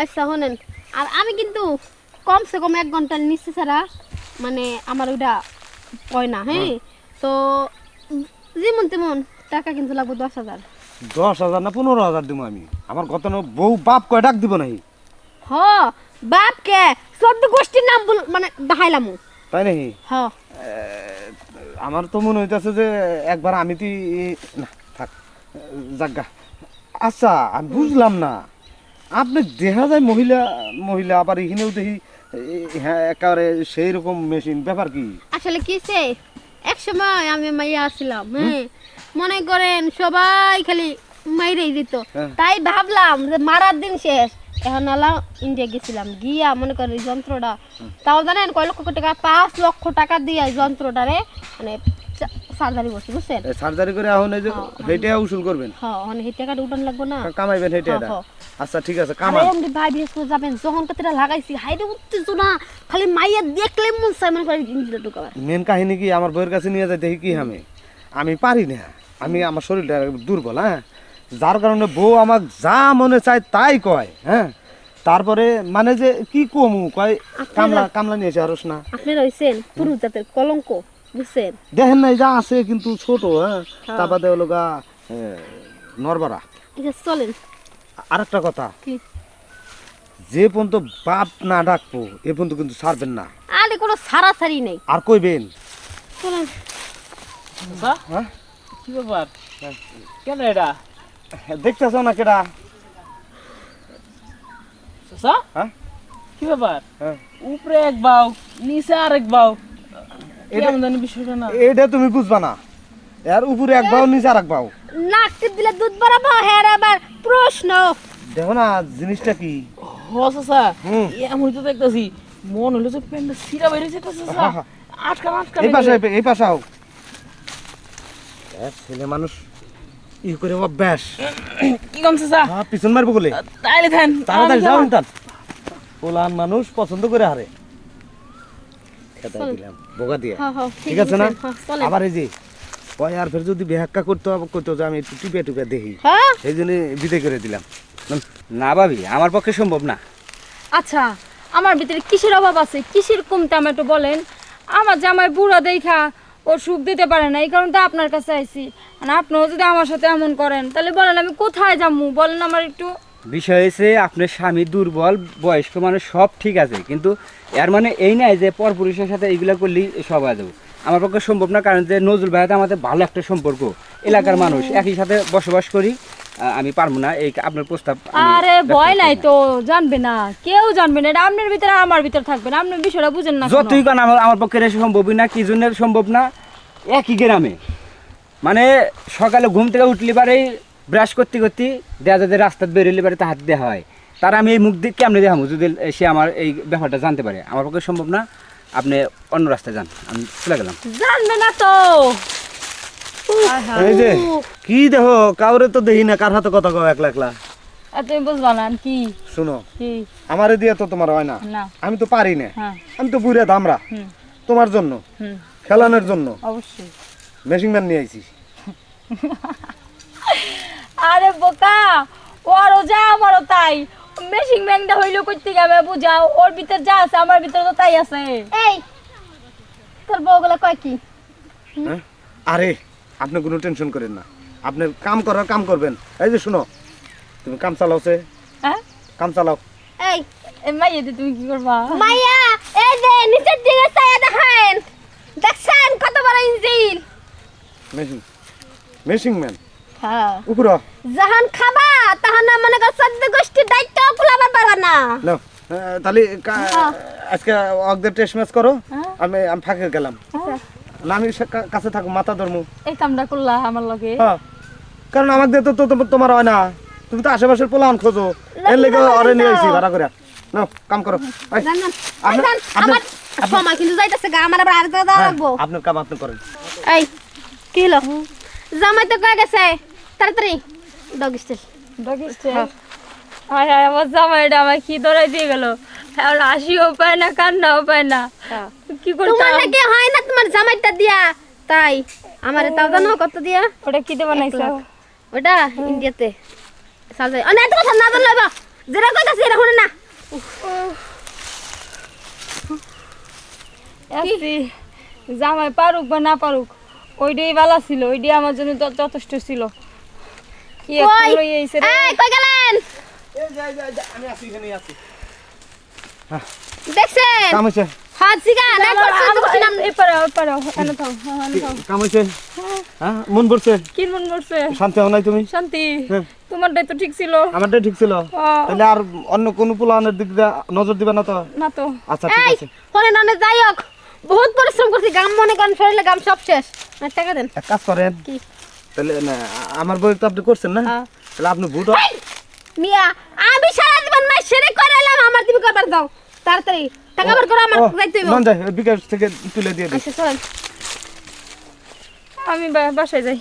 আচ্ছা শোনেন। আর আমি কিন্তু কমসে কম এক ঘণ্টার নিচে ছাড়া মানে আমার ওইটা হয় না হ্যাঁ? তো যেমন তেমন টাকা কিন্তু লাগবে দশ হাজার। দশ হাজার না পনেরো হাজার দিব আমি? আমার কত ন বউ বাপ কয় ডাক দিব নাই হ বাপ কে? চোদ্দ গোষ্ঠীর নাম বল মানে দেখাইলাম। তাই নাকি হ। আমার তো মনে হইতেছে যে একবার আমি তুই না থাক। জাগা আচ্ছা আমি বুঝলাম না। আপনি দেখা যায় মহিলা মহিলা আবার এখানেও দেখি হ্যাঁ একেবারে সেই রকম মেশিন ব্যাপার কি? আসলে কি সে? এক সময় আমি মাইয়া আসছিলাম হ্যাঁ মনে করেন সবাই খালি মাইরেই দিত। হ্যাঁ। তাই ভাবলাম যে মারার দিন শেষ। এখন আলাম ইন্ডিয়া গেছিলাম গিয়া মনে করেন যন্ত্রটা তাও জানেন কয় লক্ষ টাকা পাঁচ লক্ষ টাকা দিয়ে যন্ত্রটারে মানে সার্জারি বসে বুঝছেন? সার্জারি করে এখন এই যে হেঁটে উসুল করবেন। হ্যাঁ মানে এই টাকাটা উঠান লাগবো না। কামাইবেন হেঁটে হ্যাঁ, হ্যাঁ। আচ্ছা ঠিক আছে কামান এমনি ভাই বিশেষ করে যাবেন যখন কতটা লাগাইছি হাইরে উত্তেজনা খালি মাইয়া দেখলে মন চাই মনে করে ইঞ্জিনটা ঢুকাবার। মেন কাহিনী কি আমার বউয়ের কাছে নিয়ে যাই দেখি কি আমি আমি পারি না আমি আমার শরীরটা দুর্বল হ্যাঁ? যার কারণে বউ আমার যা মনে চায় তাই কয় হ্যাঁ? তারপরে মানে যে কি কমু কয় কামলা কামলা নিয়েছে আরস না। আপনি রয়েছেন পুরুষ জাতের কলঙ্ক বুঝছেন? দেখেন নাই যা আছে কিন্তু ছোট হ্যাঁ? তার বাদে হলো গা নরবরা। ঠিক আছে চলেন। আর একটা কথা। কি? যে পর্যন্ত বাপ না ডাকবো এ পর্যন্ত কিন্তু ছাড়বেন না। আরে কোনো সারাসারি নেই। আর কইবেন? চলেন হ্যাঁ? কি ব্যাপার? কেন এটা? দেখতেছ না কেডা? চাচা? হ্যাঁ? কি ব্যাপার? হ্যাঁ। উপরে এক বাউ নিচে আর এক বাউ। এটা- জানি বিষয়টা না। এটা তুমি বুঝবা না। এর উপরে এক বাউ নিচে আর এক বাউ নাক টিপ দিলে দুধ বাড়াবো হ্যাঁ আবার প্রশ্ন। দেখো না জিনিসটা কি? হ চাচা এমন তো দেখতেছি মন হলো যে প্যান্টটা সিরা বাইরে যেতে চাচা। হ্যাঁ। আটকান আটকান এই পাশে এই পাশে আও। ছেলে মানুষ ই করে অভ্যাস। কি কম চাচা? হ্যাঁ, পিছন মারবো বলে তাইলে থান তাড়াতাড়ি যাও পোলান মানুষ পছন্দ করে হারে। খেতাই দিলাম বোগা দিয়ে। হ্যাঁ হ্যাঁ ঠিক আছে না? হ্যাঁ, আবার এই যে ওই আর ফের যদি বেহাক্কা করতে হবে করতে যে আমি একটু টিপে টিপে দেখি। হ্যাঁ? সেই জন্য বিদায় করে দিলাম। না ভাবি আমার পক্ষে সম্ভব না। আচ্ছা আমার ভিতরে কিসের অভাব আছে? কিসের কমতে আমার একটু বলেন? আমার জামাই বুড়া দেখা ও সুখ দিতে পারে না এই কারণে তো আপনার কাছে আইছি। আর আপনিও যদি আমার সাথে এমন করেন তাহলে বলেন আমি কোথায় যাব? বলেন আমার একটু। বিষয় হয়েছে আপনার স্বামী দুর্বল বয়স্ক মানুষ সব ঠিক আছে কিন্তু এর মানে এই নাই যে পরপুরুষের সাথে এইগুলা করলেই সব যাব। আমার পক্ষে সম্ভব না কারণ যে নজরুল ভাইয়াতে আমাদের ভালো একটা সম্পর্ক। এলাকার মানুষ একই সাথে বসবাস করি আমি পারব না এই আপনার প্রস্তাব আরে ভয় নাই তো জানবে না কেউ জানবে না এটা আপনার ভিতরে আমার ভিতরে থাকবে না আপনি বিষয়টা বুঝেন না যতই কারণ আমার আমার পক্ষে এটা সম্ভবই না কি জন্য সম্ভব না একই গ্রামে। মানে সকালে ঘুম থেকে উঠলি পারে ব্রাশ করতে করতে দেয়া যাদের রাস্তা বেরোলে পারে হাত দেওয়া হয়। তার আমি এই মুখ দিয়ে কেমনে দেখাবো যদি সে আমার এই ব্যাপারটা জানতে পারে। আমার পক্ষে সম্ভব না আপনি অন্য রাস্তায় যান আমি চলে গেলাম। জানবে না তো। এই যে কি দেখো কাউরে তো দেখি না কার হাতে কথা কও একলা একলা? আর তুমি বুঝবা না কি? শুনো কি? আমারে দিয়ে তো তোমার হয় না। আমি তো পারি না। হ্যাঁ। আমি তো বুড়ে দামরা তোমার জন্য হুম। খেলানোর জন্য। অবশ্যই। মেশিং ম্যান নিয়ে আইছি। আরে বোকা ওরও যা আমারও তাই। মেশিং ব্যাংকটা হইল করতে গেবে বুঝাও ওর ভিতর যা আছে আমার ভিতরে তো তাই আছে। এই তোর বউগুলা কয় কি? হ্যাঁ? আরে আপনি কোনো টেনশন করেন না। আপনি কাম করার কাম করবেন। এই যে শুনো তুমি কাম চালাওছে হ্যাঁ? কাম চালাও। এই এ মাইয়ে দি তুমি কি করবা? মাইয়া এই যে নিচের দিকে চাইয়া দেখেন। দেখছেন কত বড় ইঞ্জিন? মেশিং মেশিং ম্যান। হ্যাঁ। উপর যখন খাবা তখন না মনে কর চোদ্দ গোষ্ঠীর দায়িত্ব কুলাবার পারবা না। নাও তাহলে আজকে অগদের টেস্ট ম্যাচ করো। আমি আমি ফাঁকে গেলাম। না আমি কাছে থাকো মাথা ধরমু। এই কামটা করলা আমার লগে। হ্যাঁ কারণ আমাকে তো তোমার হয় না। তুমি তো আশেপাশের পোলান খোঁজো। এর লেগে অরে নিয়ে আইছি ভাড়া করে নাও কাম করো। আমার কিন্তু যাইতেছে গা আমার আবার আর জায়গা যাওয়া হ্যাঁ, লাগবো। আপনার কাম আপনি করেন। এই কি হলো? জামাই তো কয়ে গেছে তাড়াতাড়ি ডগ স্টাইল হায়। হায় আমার জামাইটা আমার কি ধরাই দিয়ে গেল। আর হাসিও পায় না কান্নাও পায় না। কি করতাম? তোমার নাকি হয় না তোমার জামাইটা দিয়া? তাই আমারে তাও জানো কত দিয়া। ওটা কি দিয়ে বানাইছো? ওটা ইন্ডিয়াতে। সালজাই না এত কথা না জানলে বা যেটা কইতাছি এটা না। জামাই পারুক বা না পারুক ওইটাই ভালো ছিল ওইটাই আমার জন্য যথেষ্ট ছিল। কি কই? লইয়া আইছে রে। এই কই গেলেন? আমি আছি এখানে আছি। দেখছেন? কাম হয়েছে হাত জিগা না করছেন তো করছেন আম- এপারে আও, এনে থাও, হ্যাঁ, এনে থাও। কাম হয়েছে হ্যাঁ। মন পড়ছে কি মন করছে শান্তি হও নাই তুমি? শান্তি। হ্যাঁ। তোমারটাই তো ঠিক ছিল। আমারটাই ঠিক ছিল। তাহলে আর অন্য কোনো প্লানের দিক দিয়ে নজর দিবে না তো? না তো। আচ্ছা ঠিক আছে। যাই হোক। বহুত পরিশ্রম করছি গাম মনে করেন শরীরে গাম সব শেষ। টাকা দেন। এক কাজ করেন। কি? তাহলে না আমার বই তো আপনি করছেন না? হ্যাঁ। তাহলে আপনি ভুট মিয়া আমি সারা জীবন মাই সেরে আমার দিবি করবার দাও। তাড়াতাড়ি টাকা বের করো আমার যাইতে বিকাশ থেকে তুলে দিয়ে দিই। আচ্ছা চলেন। আমি বাসায় যাই।